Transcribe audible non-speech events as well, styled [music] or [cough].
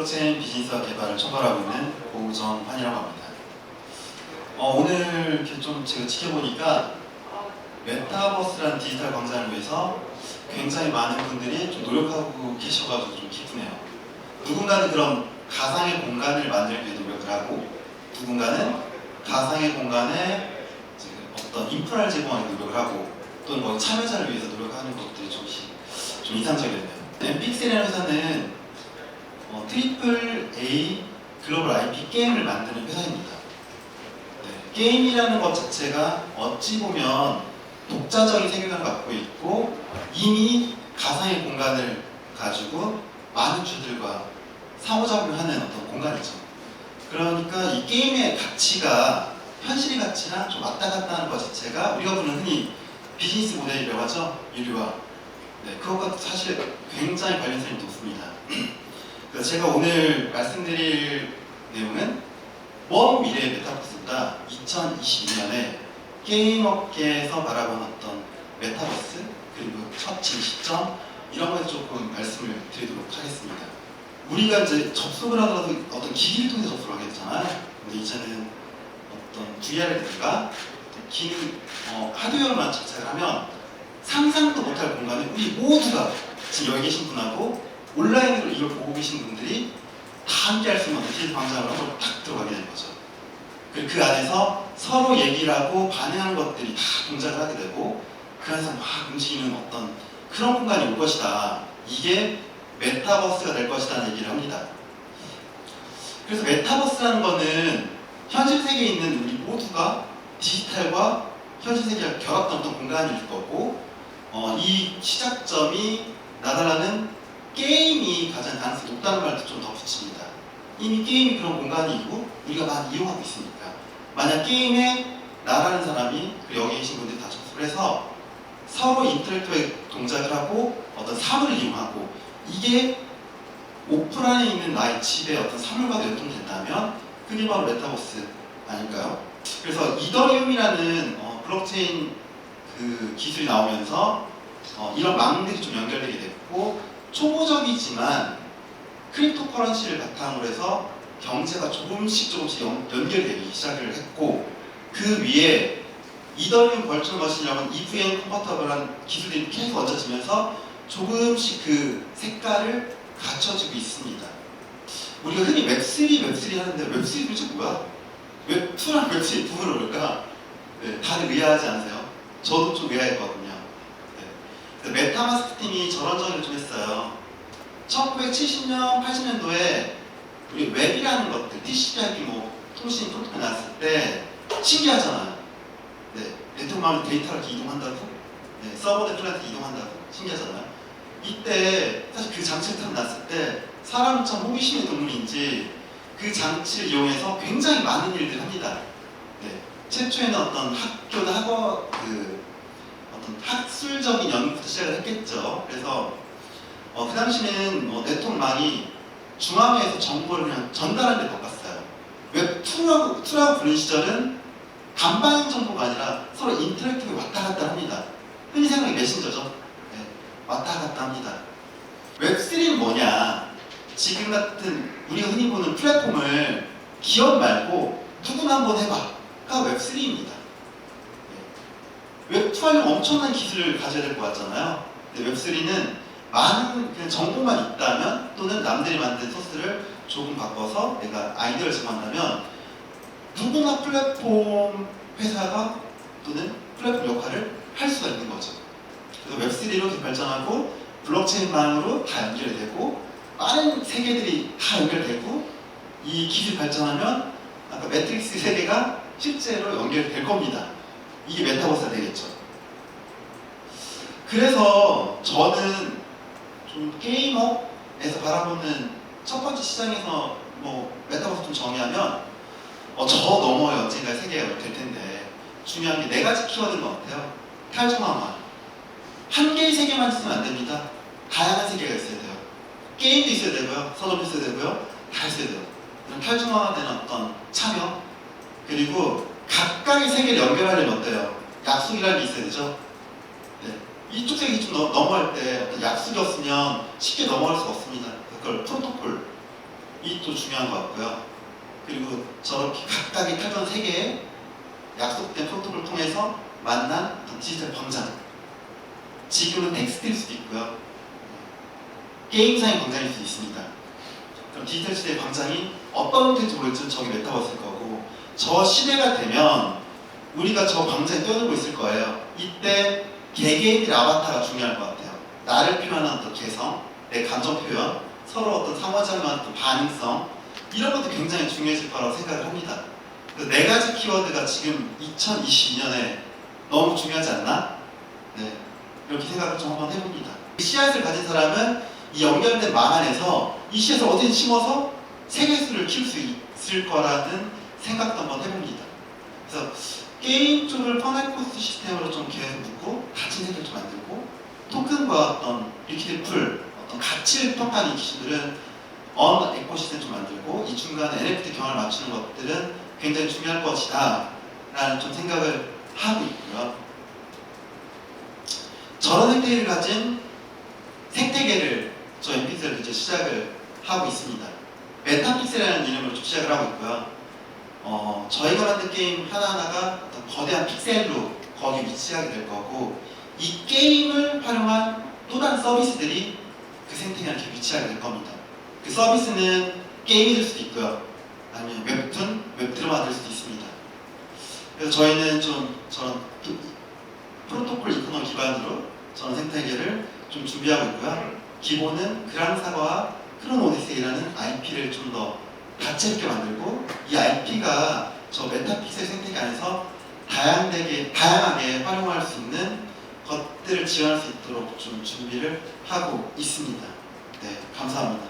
블록체인 비즈니스와 개발을 총괄하고 있는 고정환이라고 합니다. 어, 오늘 이렇게 좀 제가 지켜보니까 메타버스라는 디지털 광장을 위해서 굉장히 많은 분들이 좀 노력하고 계셔가지고 좀 기쁘네요. 누군가는 그런 가상의 공간을 만들기 위해 노력을 하고 누군가는 가상의 공간에 어떤 인프라를 제공하기 위해 노력을 하고 또는 뭐 참여자를 위해서 노력하는 것들이 좀, 시- 좀 인상적이네요. 엠픽셀이라는 회사는 어, 트리플 A 글로벌 IP 게임을 만드는 회사입니다. 네, 게임이라는 것 자체가 어찌 보면 독자적인 세계관을 갖고 있고 이미 가상의 공간을 가지고 많은 주들과 상호작용을 하는 어떤 공간이죠. 그러니까 이 게임의 가치가 현실의 가치랑 좀 왔다 갔다 하는 것 자체가 우리가 부르는 흔히 비즈니스 모델이라고 하죠. 유리화. 네, 그것과 사실 굉장히 관련성이 높습니다. [clears throat] 그래서 제가 오늘 말씀드릴 내용은 먼 미래의 메타버스보다 2022년에 게임 업계에서 바라본 어떤 메타버스 그리고 첫 진시점 이런 거에 조금 말씀을 드리도록 하겠습니다. 우리가 이제 접속을 하더라도 어떤 기기를 통해 접속을 하게 되잖아요. 근데 이제는 어떤 VR이든가 기능 어, 하드웨어만 장착을 하면 상상도 못할 공간에 우리 모두가 지금 여기 계신 분하고 온라인으로 이걸 보고 계신 분들이 다 함께 할수 있는 디지털 광장으로 한번 딱 들어가게 되는 거죠. 그리고 그 안에서 서로 얘기를 하고 반응하는 것들이 다 동작을 하게 되고 그 안에서 막 움직이는 어떤 그런 공간이 올 것이다. 이게 메타버스가 될 것이라는 얘기를 합니다. 그래서 메타버스라는 거는 현실 세계에 있는 우리 모두가 디지털과 현실 세계가 결합된 어떤 공간일 거고 어, 이 시작점이 나다라는 게임이 가장 가능성이 높다는 말도 좀 덧붙입니다. 이미 게임이 그런 공간이고 우리가 많이 이용하고 있으니까 만약 게임에 나라는 사람이 그리고 여기 계신 분들이 다 접속을 해서 서로 인터랙티브 동작을 하고 어떤 사물을 이용하고 이게 오프라인에 있는 나의 집에 어떤 사물과 연동된다면 그게 바로 메타버스 아닐까요? 그래서 이더리움이라는 어, 블록체인 그 기술이 나오면서 어, 이런 망들이 좀 연결되게 됐고 초보적이지만 크립토 커런시를 바탕으로 해서 경제가 조금씩 조금씩 연, 연결되기 시작을 했고 그 위에 이더리움 벌처 머신이라는 EVM 컴퍼터블한 기술들이 계속 얹어지면서 조금씩 그 색깔을 갖춰지고 있습니다. 우리가 흔히 웹3, 웹3 하는데 웹3 도대체 뭐야? 웹2랑 웹3 부분을 뭘까? 네, 다들 의아하지 않으세요? 저도 좀 의아했거든요. 네. 그래서 메타마스크 팀이 저런 정의를 좀 했어요. 1970년, 80년도에 우리 웹이라는 것들, TCP/IP 뭐 통신 프로토콜 나왔을 때 신기하잖아요. 네, 네트워크망으로 데이터를 이동한다고, 네, 서버들 클라이언트 이동한다고 신기하잖아요. 이때 사실 그 장치를 딱 놨을 때 사람은 참 호기심의 동물인지 그 장치를 이용해서 굉장히 많은 일들을 합니다. 네, 최초에는 어떤 학교나 학원 그 학술적인 연구부터 시작을 했겠죠. 그래서 어, 그 당시는 뭐 네트워크망이 중앙에서 정보를 그냥 전달하는 데 바빴어요. 웹2라고 2라고 부르는 시절은 간방 정보가 아니라 서로 인터랙티브 왔다 갔다 합니다. 흔히 생각이 메신저죠. 네, 왔다 갔다 합니다. 웹3는 뭐냐? 지금 같은 우리가 흔히 보는 플랫폼을 기업 말고 누구나 한번 해봐가 웹3입니다. 웹2 하려면 엄청난 기술을 가져야 될 것 같잖아요. 근데 웹3는 많은 그냥 정보만 있다면 또는 남들이 만든 소스를 조금 바꿔서 내가 아이디어를 제공한다면 누구나 플랫폼 회사가 또는 플랫폼 역할을 할 수가 있는 거죠. 그래서 웹3로 이렇게 발전하고 블록체인망으로 다 연결되고 빠른 세계들이 다 연결되고 이 기술 발전하면 아까 매트릭스 세계가 실제로 연결될 겁니다. 이게 메타버스가 되겠죠. 그래서 저는 좀 게임업에서 바라보는 첫 번째 시장에서 뭐 메타버스 좀 정의하면 어, 저 너머의 언젠가 세계가 될 텐데 중요한 게 네 가지 키워드인 것 같아요. 탈중앙화. 한 개의 세계만 있으면 안 됩니다. 다양한 세계가 있어야 돼요. 게임도 있어야 되고요. 서점도 있어야 되고요. 다 있어야 돼요. 이런 탈중앙화된 어떤 참여 그리고 각각의 세계를 연결하려면 어때요? 약속이라는 게 있어야 되죠. 네. 이쪽 세계 좀 넘- 넘어갈 때 어떤 약속이 없으면 쉽게 넘어갈 수가 없습니다. 그걸 프로토콜 이 또 중요한 것 같고요. 그리고 저렇게 각각의 탈전 세 개의 약속된 프로토콜을 통해서 만난 디지털 광장. 지금은 텍스트일 수도 있고요. 게임상의 광장일 수도 있습니다. 그럼 디지털 시대의 광장이 어떤 형태인지 모르겠지만 저기 메타버스일 거고 저 시대가 되면 우리가 저 광장에 뛰어들고 있을 거예요. 이때 개개인의 아바타가 중요할 것 같아요. 나를 표현하는 어떤 개성, 내 감정 표현, 서로 어떤 상호작용하는 어떤 반응성 이런 것도 굉장히 중요해질 거라고 생각을 합니다. 그네 가지 키워드가 지금 2022년에 너무 중요하지 않나? 네, 이렇게 생각을 좀 한번 해봅니다. 씨앗을 가진 사람은 이 연결된 망 안에서 이 씨앗을 어디에 심어서 세계수를 키울 수 있을 거라는 생각도 한번 해봅니다. 그래서 게임 쪽을 퍼넥코스 시스템으로 좀 계속 묶고 닫힌 세계를 좀 만들고 토큰과 어떤 리퀴드 풀, 어떤 가치를 평가하는 기준들은 언 에코시스템 좀 만들고 이 중간에 NFT 경험을 맞추는 것들은 굉장히 중요할 것이다 라는 좀 생각을 하고 있고요. 저런 생태계를 가진 생태계를 저 엔픽셀을 이제 시작을 하고 있습니다. 메타픽셀이라는 이름으로 좀 시작을 하고 있고요. 어, 저희가 만든 게임 하나하나가 거대한 픽셀로 거기 위치하게 될 거고 이 게임을 활용한 또 다른 서비스들이 그 생태계에 이렇게 위치하게 될 겁니다. 그 서비스는 게임이 될 수도 있고요. 아니면 웹툰, 웹드라마 될 수도 있습니다. 그래서 저희는 좀 저런 또 프로토콜 이코노 기반으로 저런 생태계를 좀 준비하고 있고요. 기본은 그랑 사과와 크론 오디세이라는 IP를 좀더 가치 있게 만들고 이 IP가 저 메타픽셀 생태계 안에서 다양하게, 다양하게 활용할 수 있는 것들을 지원할 수 있도록 좀 준비를 하고 있습니다. 네, 감사합니다.